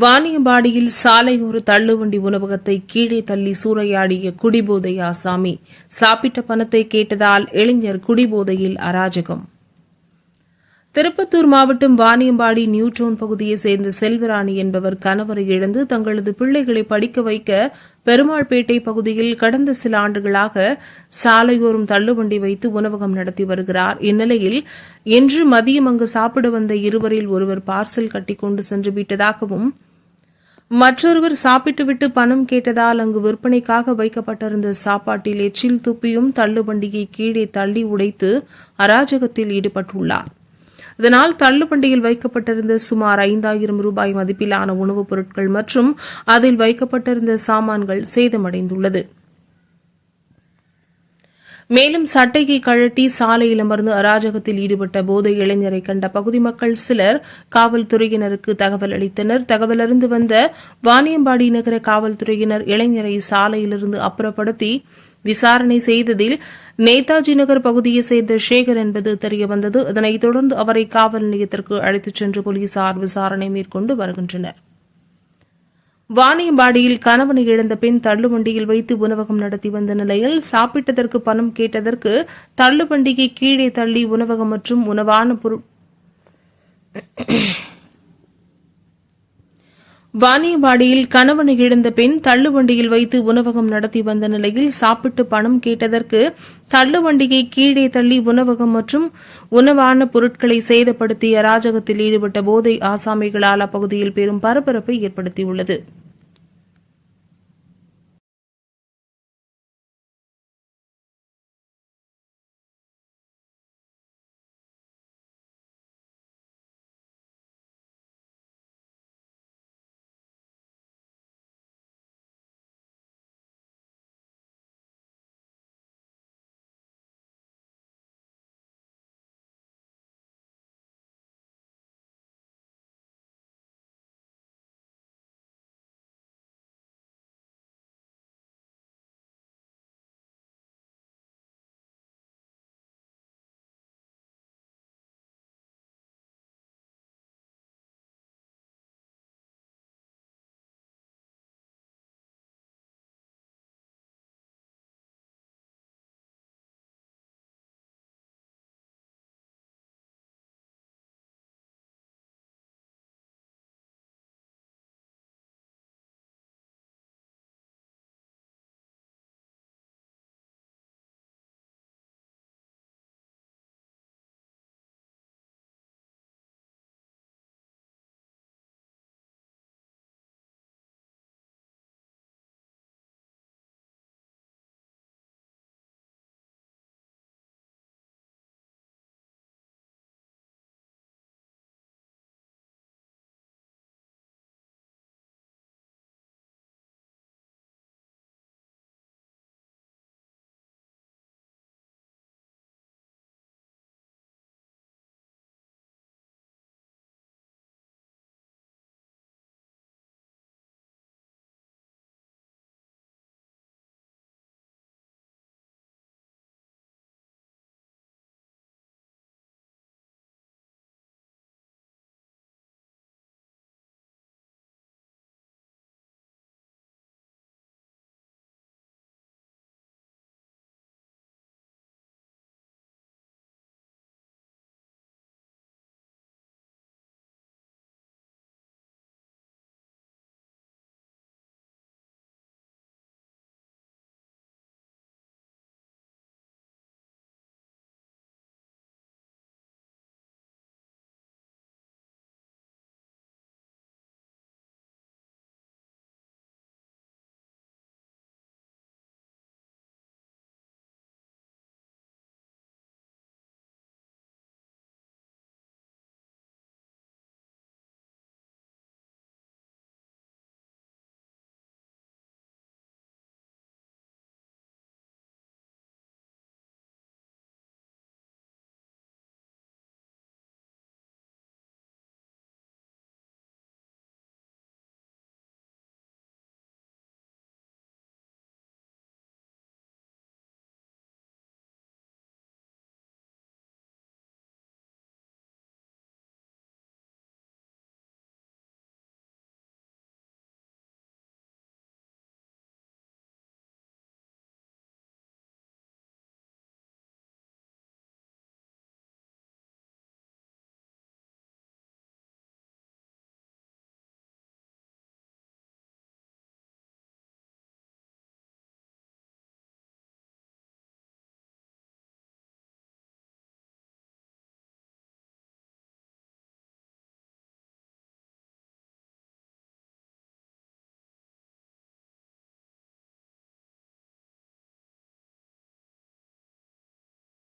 வாணியம்பாடியில் சாலையோர தள்ளுவண்டி உணவகத்தை கீழே தள்ளி சூறையாடிய குடிபோதை ஆசாமி சாப்பிட்ட பணத்தை கேட்டதால் இளைஞர் குடிபோதையில் அராஜகம். திருப்பத்தூர் மாவட்டம் வாணியம்பாடி நியூட்ரோன் பகுதியைச் சேர்ந்த செல்வராணி என்பவர் கணவரை இழந்து தங்களது பிள்ளைகளை படிக்க வைக்க பெருமாள்பேட்டை பகுதியில் கடந்த சில ஆண்டுகளாக சாலையோரம் தள்ளுவண்டி வைத்து உணவகம் நடத்தி வருகிறார். இந்நிலையில் இன்று மதியம் அங்கு சாப்பிட வந்த இருவரில் ஒருவர் பார்சல் கட்டிக்கொண்டு சென்று விட்டதாகவும் மற்றொருவர் சாப்பிட்டுவிட்டு பணம் கேட்டதால் அங்கு விற்பனைக்காக வைக்கப்பட்டிருந்த சாப்பாட்டில் எச்சில் துப்பியும் தள்ளுபண்டியை கீழே தள்ளி உடைத்து அராஜகத்தில் ஈடுபட்டுள்ளார். இதனால் தள்ளுவண்டியில் வைக்கப்பட்டிருந்த சுமார் ஐந்தாயிரம் ரூபாய் மதிப்பிலான உணவுப் பொருட்கள் மற்றும் அதில் வைக்கப்பட்டிருந்த சாமான்கள் சேதமடைந்துள்ளது. மேலும் சட்டையை கழட்டி சாலையில் அமர்ந்து அராஜகத்தில் ஈடுபட்ட போதை இளைஞரை கண்ட பகுதி மக்கள் சிலர் காவல்துறையினருக்கு தகவல் அளித்தனர். தகவலறிந்து வந்த வாணியம்பாடி நகர காவல்துறையினர் இளைஞரை சாலையிலிருந்து அப்புறப்படுத்தி விசாரணை செய்ததில் நேதாஜி நகர் பகுதியைச் சேர்ந்த சேகர் என்பது தெரியவந்தது இதனைத் தொடர்ந்து அவரை காவல் நிலையத்திற்கு அழைத்துச் சென்று போலீசார் விசாரணை மேற்கொண்டு வருகின்றனர். வாணியம்பாடியில் கணவனை இழந்த பெண் தள்ளுவண்டியில் வைத்து உணவகம் நடத்தி வந்த நிலையில் சாப்பிட்டதற்கு பணம் கேட்டதற்கு தள்ளுவண்டியை கீழே தள்ளி உணவகம் மற்றும் உணவான பொருள் வாணியவாடியில் கணவனை இழந்த பெண் தள்ளுவண்டியில் வைத்து உணவகம் நடத்தி வந்த நிலையில் சாப்பிட்டு பணம் கேட்டதற்கு தள்ளுவண்டியை கீழே தள்ளி உணவகம் மற்றும் உணவான பொருட்களை சேதப்படுத்திய அராஜகத்தில் ஈடுபட்ட போதை ஆசாமிகளால் அப்பகுதியில் பெரும் பரபரப்பை ஏற்படுத்தியுள்ளது.